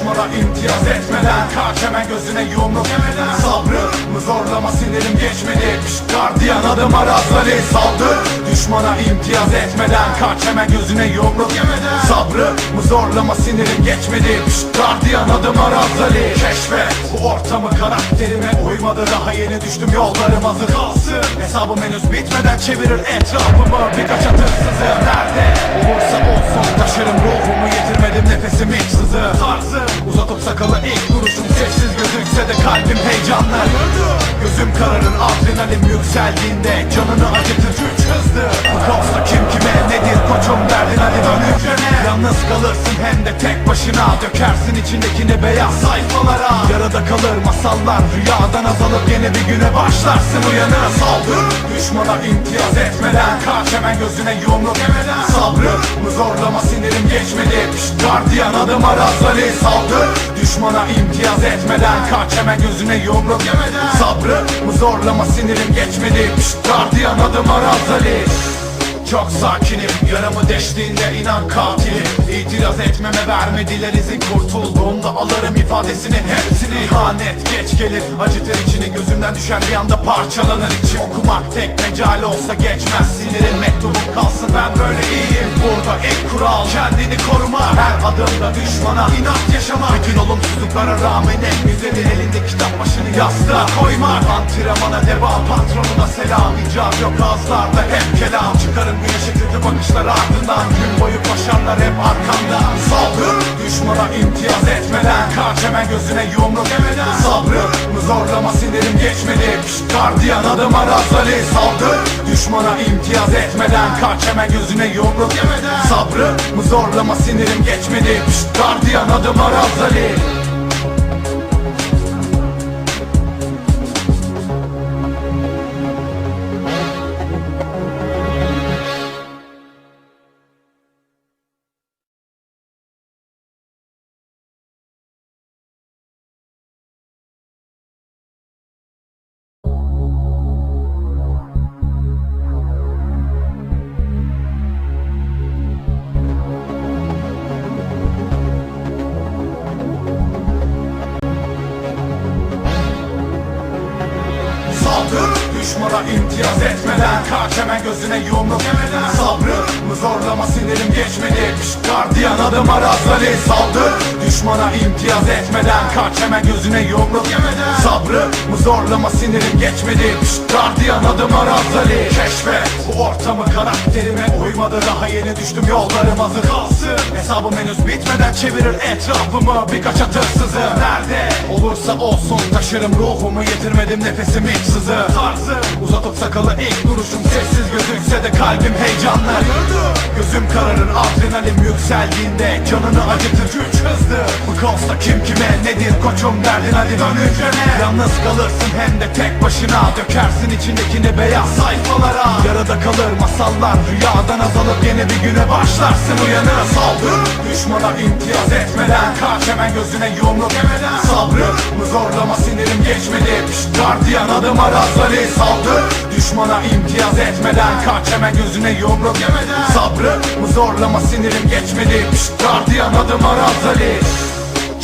Düşmana imtiyaz etmeden. Kaç hemen gözüne yumruk yemeden. Sabrı mı zorlama sinirim geçmedi. Pişt, Gardiyan adım arazları saldır Düşmana imtiyaz etmeden. Kaç hemen gözüne yumruk yemeden. Sabrı mı zorlama sinirim geçmedi. Pişt, Gardiyan adım arazları Keşfet bu ortamı karakterime uymadı. Daha yeni düştüm yollarım hazır kalsın. Hesabım henüz bitmeden çevirir etrafımı. Birkaç atırsızı nerede sakalı ilk duruşum Sessiz gözükse de kalbim heyecanlı Gözüm kararır adrenalin yükseldiğinde Canını acıtır. Güç hızlı. Bu kim kime nedir? Koçum derdin hadi ne Yalnız kalırsın hem de tek başına. Dökersin içindekini beyaz sayfalara. Yarıda kalır masallar rüyadan azalıp yeni bir güne başlarsın uyanır. Saldır düşmana imtiyaz etmeden. Kaç hemen gözüne yumruk yemeden. Sabrı mı zorlama sinirim geçmedi. Pişt, gardiyan adım arazları saldır Düşmana imtiyaz etmeden. Kaç hemen gözüne yumruk yemeden. Sabrı mı zorlama sinirim geçmedi. Pişt, gardiyan adım arazları çok sakinim Yaramı deştiğinde inan katilim. İtiraz etmeme vermediler izin Kurtulduğumda alırım ifadesini. Hepsini ihanet geç gelir Acıtır içini. Gözümden düşer bir anda parçalanır. İçi Okumak tek mecal olsa geçmez Sinirin mektubum kalsın. Ben böyle iyiyim. Burada ilk kural kendini koruma. Her adımda düşmana inat yaşama Olumsuzluklara rağmen en güzeli elinde kitap başını yastığa koymak Antrenmana devam patronuna selam icap yok. Ağızlarda hep kelam. Çıkarım güneşe kötü bakışlar ardından. Gün boyu koşanlar hep arkanda Saldır düşmana imtiyaz etmeden. Kaç hemen gözüne yumruk yemeden. Sabrı mı zorlama sinirim geçmedi. Pişt, gardiyan adım arazali Saldır düşmana imtiyaz etmeden. Kaç hemen gözüne yumruk yemeden. Sabrı mı zorlama sinirim geçmedi. Pişt, gardiyan adım arazali Saldır düşmana imtiyaz etmeden Kaç hemen gözüne yumruk yemeden Sabrı mı zorlama sinirim geçmedi? Pişt, gardiyan adım arazali Saldır. Düşmana imtiyaz etmeden Kaç hemen gözüne yumruk yemeden Sabrı mı zorlama sinirim geçmedi? Pişt, gardiyan adım arazali Keşfet. Bu ortamı karakterime uymadı. Daha yeni düştüm yollarım hazır kalsın. Hesabım henüz bitmeden çevirir etrafımı. Birkaç atırsızı nerede olursa olsun Taşırım ruhumu. Yitirmedim nefesim hiç sızı. Tarzım uzatıp sakalı ilk duruşum Sessiz gözükse de kalbim heyecanlı Gözüm kararır adrenalin yükseldiğinde Canını acıtır. Güç hızlı. Bu kaosta kim kime nedir? Koçum derdin hadi dönünce ne Yalnız kalırsın hem de tek başına. Dökersin içindekini beyaz sayfalara. Yarıda kalır masallar rüyadan azalıp yeni bir güne başlarsın uyanır Saldır düşmana imtiyaz etmeden. Kaç hemen gözüne yumruk yemeden. Sabrı mı zorlama sinirim geçmedi. Pişt, gardiyan adım arazları saldır Düşmana imtiyaz etmeden. Kaç hemen gözüne yumruk yemeden. Sabrı mı zorlama sinirim geçmedi. Pişt, gardiyan adım arazları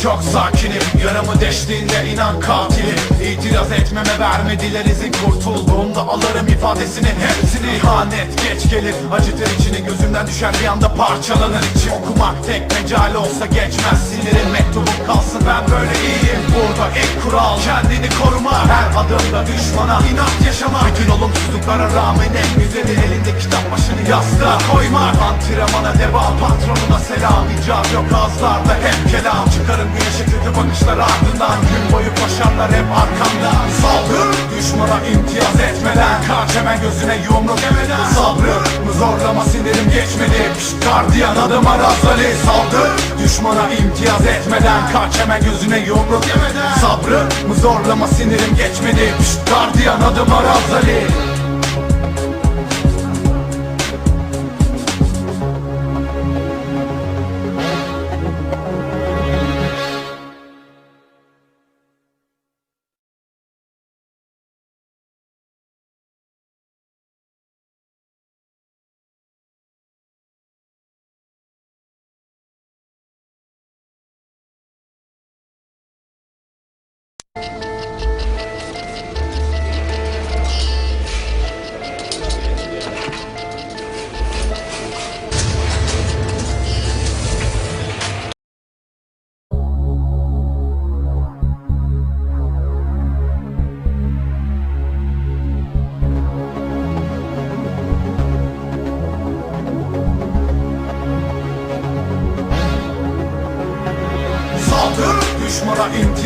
çok sakinim Yaramı deştiğinde inan katilim. İtiraz etmeme vermediler izin Kurtulduğumda alırım ifadesini Hepsini. İhanet geç gelir Acıtır içini. Gözümden düşer bir anda parçalanır. İçim Okumak tek mecal olsa geçmez. Sinirin mektubum kalsın ben böyle iyiyim. Burada ilk kural kendini koruma. Her adımda düşmana inat yaşama. Bütün olumsuzluklara rağmen en güzeli. Elinde kitap başını yastığa koymak Antrenmana devam patronuna selam. İcap yok ağızlarda hep kelam. Çıkarım güneşe kötü bakışlar ardından. Gün boyu koşanlar hep arkamda. Saldır düşmana imtiyaz etmeden. Kaç hemen gözüne yumruk yemeden. Sabrı mı zorlama sinirim geçmedi. Pişt, gardiyan adım arazali Saldır düşmana imtiyaz etmeden. Kaç hemen gözüne yumruk yemeden. Sabrı mı zorlama sinirim geçmedi. Pişt, gardiyan adım arazali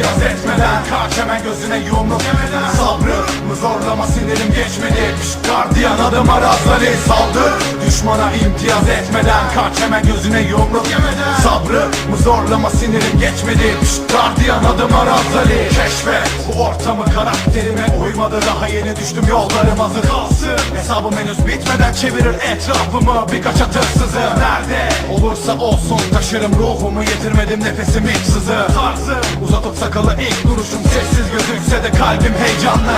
imtiyaz etmeden Kaç hemen gözüne yumruk. Yemeden Sabrı mı zorlama sinirim geçmedi. Pişt gardiyan adım arazali Saldır. Düşmana imtiyaz etmeden Kaç hemen gözüne yumruk. Yemeden Sabrı mı zorlama sinirim geçmedi. Pişt gardiyan adım arazali Keşfet bu ortamı karakterime uymadı Daha yeni düştüm yollarım hazır kalsın. Hesabım henüz bitmeden çevirir etrafımı Birkaç atırsızı nerede olursa olsun Taşırım ruhumu yitirmedim nefesim hiç sızı. Tarzı uzatıp sakalı ilk duruşum Sessiz gözükse de kalbim heyecanla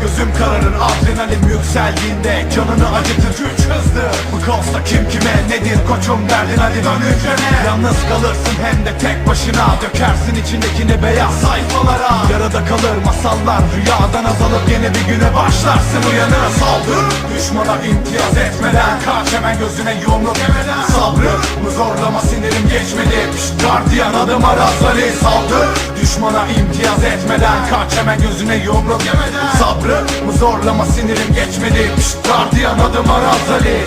Gözüm kararır adrenalin yükseldiğinde Canını acıtır güç hızlı. Bu kaosta kim kime nedir koçum derdin hadi dön hücrene Yalnız kalırsın hem de tek başına Dökersin içindekini beyaz sayfalara. Yarıda kalır masallar rüyadan azalıp yeni bir güne başlarsın uyanır. Saldır düşmana imtiyaz etmeden. Kaç hemen gözüne yumruk yemeden. Sabrı mı zorlama sinirim geçmedi. Pişt gardiyan adım arazali Saldır düşmana imtiyaz etmeden. Kaç hemen gözüne yumruk yemeden. Sabrı mı zorlama sinirim geçmedi. Pişt gardiyan adım arazali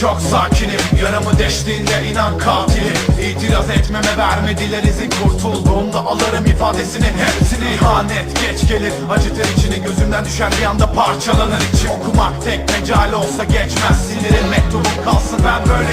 çok sakinim Yaramı deştiğinde inan katilim. İtiraz etmeme vermediler izin Kurtulduğumda alırım ifadesini hepsini. İhanet geç gelir acıtır içini. Gözümden düşer bir anda parçalanır. İçim Okumak tek mecal olsa geçmez. Sinirim mektubum kalsın ben böyle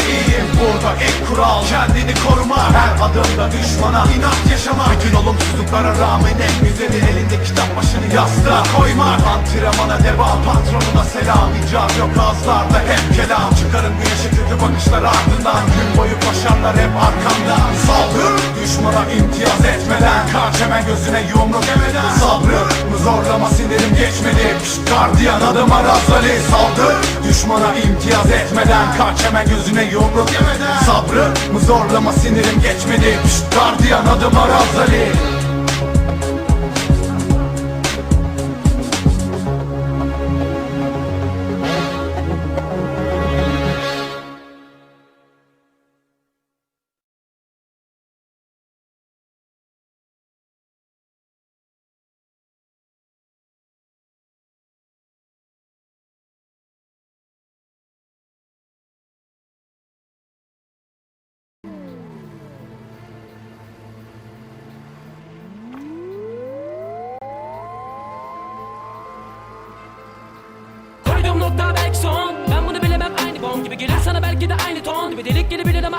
ilk kural. Kendini koruma Her adımda düşmana inat yaşama. Bütün olumsuzluklara rağmen en güzeli Elinde kitap başını yastığa koymak Antrenmana devam patronuna selam. İcat yok ağızlarda hep kelam. Çıkarın güneşe kötü bakışlar ardından. Gün boyu koşanlar hep arkamda Saldır düşmana imtiyaz etmeden. Kaç hemen gözüne yumruk yemeden. Sabrı mı zorlama sinirim geçmedi? Pişt gardiyan adım arazali Saldır düşmana imtiyaz etmeden. Kaç hemen gözüne yumruk yemeden Sabrı mı zorlama sinirim geçmedi. Pişt gardiyan adım arazali Koydum nokta belki son Ben bunu bilemem aynı bom gibi. Gelir sana belki de aynı ton Gibi. Delik gibi bilir ama